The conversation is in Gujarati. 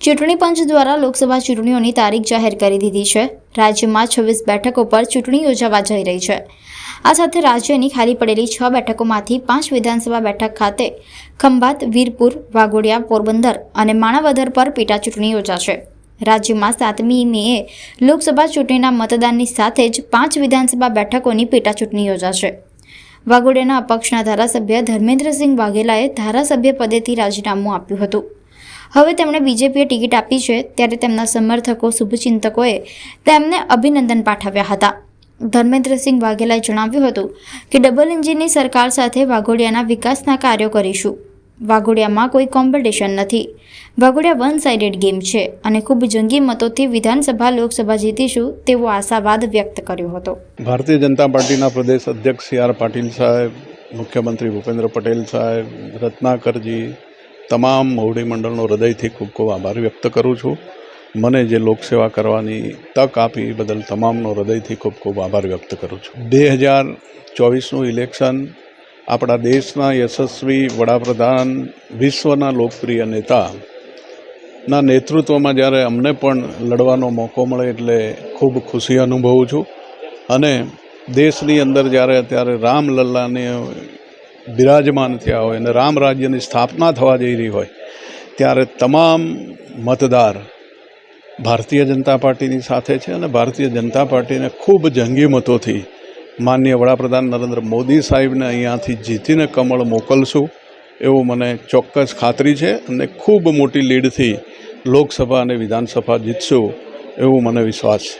ચૂંટણી પંચ દ્વારા લોકસભા ચૂંટણીઓની તારીખ જાહેર કરી દીધી છે. રાજ્યમાં છવ્વીસ બેઠકો પર ચૂંટણી યોજાવા જઈ રહી છે. આ સાથે રાજ્યની ખાલી પડેલી છ બેઠકોમાંથી પાંચ વિધાનસભા બેઠક ખાતે ખંભાત, વીરપુર, વાઘોડિયા, પોરબંદર અને માણાવદર પર પેટા ચૂંટણી યોજાશે. રાજ્યમાં સાતમી મેએ લોકસભા ચૂંટણીના મતદાનની સાથે જ પાંચ વિધાનસભા બેઠકોની પેટા ચૂંટણી યોજાશે. વાઘોડિયાના અપક્ષના ધારાસભ્ય ધર્મેન્દ્રસિંહ વાઘેલાએ ધારાસભ્ય પદેથી રાજીનામું આપ્યું હતું. હવે તેમણે બીજેપીએ ટિકિટ આપી છે ત્યારે તેમના સમર્થકો, શુભચિંતકોએ તેમને અભિનંદન પાઠવ્યા હતા. ધર્મેન્દ્રસિંહ વાઘેલાએ જણાવ્યું હતું કે, ડબલ એન્જિનની સરકાર સાથે વાઘોડિયાના વિકાસના કાર્યો કરીશું. વાઘોડિયામાં કોઈ કોમ્પિટિશન નથી. વાઘોડિયા વન સાઇડેડ ગેમ છે અને ખૂબ જંગી મતોથી વિધાનસભા, લોકસભા જીતીશું તેવો આશાવાદ વ્યક્ત કર્યો હતો. ભારતીય જનતા પાર્ટીના પ્રદેશ અધ્યક્ષ સી આર પાટીલ સાહેબ, મુખ્યમંત્રી ભૂપેન્દ્ર પટેલ સાહેબ, રત્નાકરજી, તમામ મોવડી મંડળનો હૃદયથી ખૂબ ખૂબ આભાર વ્યક્ત કરું છું. મને જે લોકસેવા કરવાની તક આપી બદલ તમામનો હૃદયથી ખૂબ ખૂબ આભાર વ્યક્ત કરું છું. બે હજાર ચોવીસનું ઇલેક્શન આપણા દેશના યશસ્વી વડાપ્રધાન, વિશ્વના લોકપ્રિય નેતા ના નેતૃત્વમાં જ્યારે અમને પણ લડવાનો મોકો મળે એટલે ખૂબ ખુશી અનુભવું છું. અને દેશની અંદર જ્યારે અત્યારે રામલલ્લાને બિરાજમાન થયા હોય અને રામ રાજ્યની સ્થાપના થવા જઈ રહી હોય, ત્યારે તમામ મતદાર ભારતીય જનતા પાર્ટીની સાથે છે અને ભારતીય જનતા પાર્ટીને ખૂબ જંગી મતોથી માનનીય વડાપ્રધાન નરેન્દ્ર મોદી સાહેબને અહીંયાથી જીતીને કમળ મોકલશું, એવું મને ચોક્કસ ખાતરી છે અને ખૂબ મોટી લીડથી લોકસભા અને વિધાનસભા જીતશું, એવું મને વિશ્વાસ છે.